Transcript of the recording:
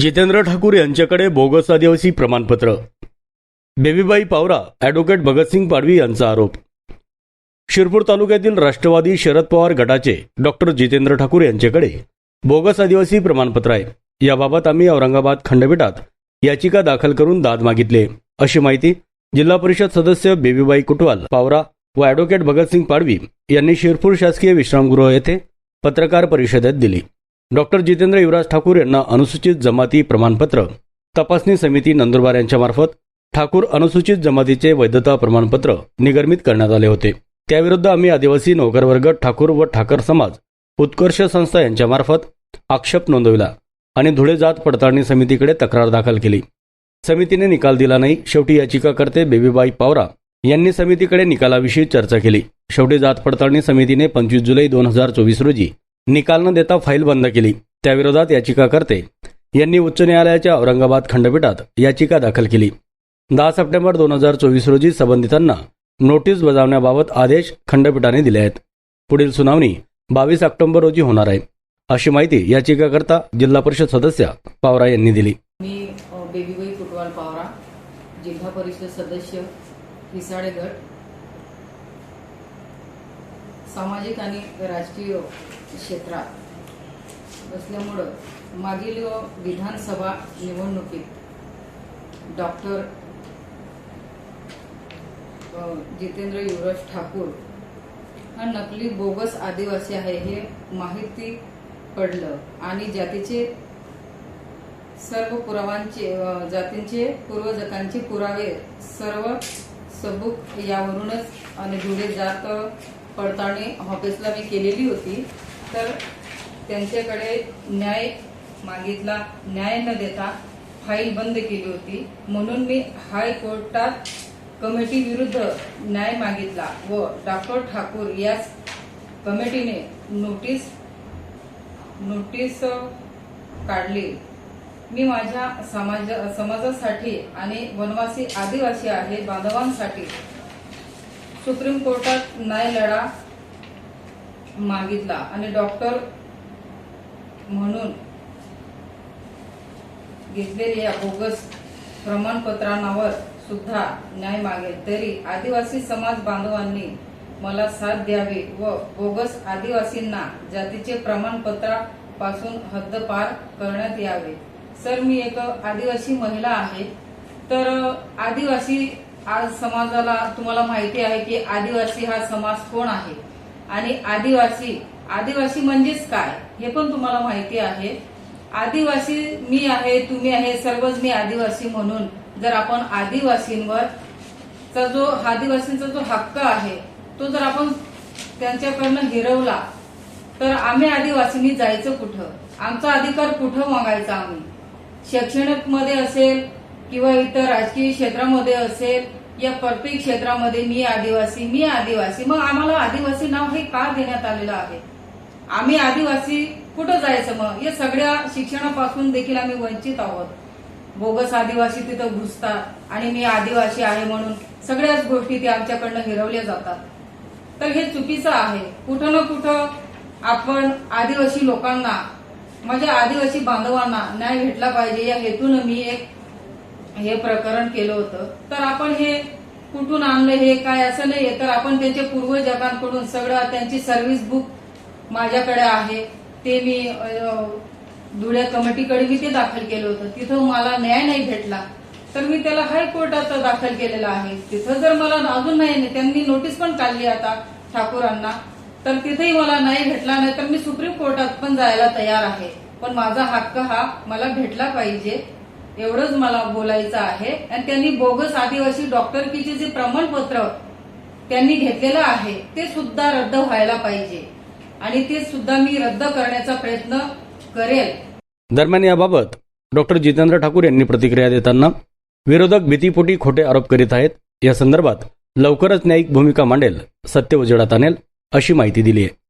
जितेंद्र ठाकूर यांच्याकडे बोगस आदिवासी प्रमाणपत्र. बेबीबाई पावरा ॲडव्होकेट भगतसिंग पाडवी यांचा आरोप. शिरपूर तालुक्यातील राष्ट्रवादी शरद पवार गटाचे डॉक्टर जितेंद्र ठाकूर यांच्याकडे बोगस आदिवासी प्रमाणपत्र आहे. याबाबत आम्ही औरंगाबाद खंडपीठात याचिका दाखल करून दाद मागितले. अशी माहिती जिल्हा परिषद सदस्य बेबीबाई कुटवाल पावरा व ॲडव्होकेट भगतसिंग पाडवी यांनी शिरपूर शासकीय विश्रामगृह येथे पत्रकार परिषदेत दिली. डॉक्टर जितेंद्र युवराज ठाकूर यांना अनुसूचित जमाती प्रमाणपत्र तपासणी समिती नंदुरबार यांच्यामार्फत ठाकूर अनुसूचित जमातीचे वैधता प्रमाणपत्र निगर्मित करण्यात आले होते. त्याविरुद्ध आम्ही आदिवासी नोकरवर्ग ठाकूर व ठाकर समाज उत्कर्ष संस्था यांच्यामार्फत आक्षेप नोंदविला आणि धुळे जात पडताळणी समितीकडे तक्रार दाखल केली. समितीने निकाल दिला नाही. शेवटी याचिकाकर्ते बेबीबाई पावरा यांनी समितीकडे निकालाविषयी चर्चा केली. शेवटी जात पडताळणी समितीने पंचवीस जुलै दोन हजार चोवीस रोजी निकाल न देता फाईल बंद केली. त्याविरोधात याचिकाकर्ते यांनी उच्च न्यायालयाच्या औरंगाबाद खंडपीठात याचिका दाखल केली. दहा सप्टेंबर दोन हजार चोवीस रोजी संबंधितांना नोटीस बजावण्याबाबत आदेश खंडपीठाने दिले आहेत. पुढील सुनावणी बावीस ऑक्टोबर रोजी होणार आहे. अशी माहिती याचिकाकर्ता जिल्हा परिषद सदस्य पावरा यांनी दिली. मी बेबीबाई फुटवाल पावरा जिल्हा परिषद सदस्य सामाजिक आणि राजकीय क्षेत्रात असल्यामुळं मागील विधानसभा निवडणुकीत डॉक्टर जितेंद्र युवराज ठाकूर हा नकली बोगस आदिवासी आहे हे माहिती पडलं. आणि जातीचे सर्व पुरावांचे जातींचे पूर्वजकांचे पुरावे सर्व सबूक यावरूनच आणि धुळे जात पडताळणी ऑफिसला मी केलेली होती. तर त्यांच्याकडे न्याय मागितला न्याय न देता फाईल बंद केली होती. म्हणून मी हायकोर्टात कमिटी विरुद्ध न्याय मागितला व डॉक्टर ठाकूर याच कमिटीने नोटीस नोटीस काढली. मी माझ्या समाज समाजासाठी आणि वनवासी आदिवासी आहे बांधवांसाठी सुप्रीम कोर्टात न्याय लढा मागितला आणि डॉक्टर म्हणून घेतलेल्या या बोगस प्रमाणपत्रांवर सुद्धा न्याय मागेल. तरी आदिवासी समाज बांधवांनी मला साथ द्यावी व बोगस आदिवासींना जातीचे प्रमाणपत्रापासून हद्दपार करण्यात यावे. सर मी एक आदिवासी महिला आहे. तर आदिवासी आज समाजाला तुम्हाला माहिती आहे की आदिवासी हा समाज कोण आहे? आणि आदिवासी आदिवासी म्हणजेच काय? हे पण तुम्हाला माहिती आहे. आदिवासी मी आहे तुम्ही आहे सर्वच मी आदिवासी म्हणून जर आपण आदिवासींवर जो आदिवासींचा जो हक्क आहे तो जर आपण त्यांच्याकडनं हिरवला तर आम्ही आदिवासींनी जायचं कुठं? आमचा अधिकार कुठं मागायचा आम्ही? शैक्षणिकमध्ये असेल किंवा इतर राजकीय क्षेत्रामध्ये असेल या प्रत्येक क्षेत्रामध्ये मी आदिवासी मी आदिवासी. मग आम्हाला आदिवासी नाव हे का देण्यात आलेलं आहे? आम्ही आदिवासी कुठं जायचं मग? या सगळ्या शिक्षणापासून देखील आम्ही वंचित आहोत. बोगस आदिवासी तिथं घुसतात आणि मी आदिवासी आहे म्हणून सगळ्याच गोष्टी त्या आमच्याकडनं हिरवल्या जातात. तर हे चुकीचं आहे. कुठं ना कुठं आपण आदिवासी लोकांना माझ्या आदिवासी बांधवांना न्याय भेटला पाहिजे. या हेतून मी एक हे प्रकरण केलं होतं. तर आपण हे कुठून आणलं हे काय असं नाहीये. तर आपण त्यांच्या पूर्वजकांकडून सगळं त्यांची सर्व्हिस बुक माझ्याकडे आहे. ते मी धुळ्या धुळे कमिटीकडे मी ते दाखल केलं होतं. तिथं मला न्याय नाही भेटला. तर मी त्याला हायकोर्टात दाखल केलेला आहे. तिथं जर मला अजून नाही त्यांनी नोटीस पण काढली आता ठाकूरांना. तर तिथेही मला नाही भेटला नाही तर मी सुप्रीम कोर्टात पण जायला तयार आहे. पण माझा हक्क हा मला भेटला पाहिजे. एवढंच मला बोलायचं आहे. आणि त्यांनी बोगस आदिवासी डॉक्टरकीचे जे प्रमाणपत्र त्यांनी घेतलेलं आहे ते सुद्धा रद्द व्हायला पाहिजे. आणि ते सुद्धा मी रद्द करण्याचा प्रयत्न करेल. दरम्यान याबाबत डॉक्टर जितेंद्र ठाकूर यांनी प्रतिक्रिया देताना विरोधक भीतीपोटी खोटे आरोप करीत आहेत. या संदर्भात लवकरच न्यायिक भूमिका मांडेल सत्य उजेडात आणेल अशी माहिती दिली आहे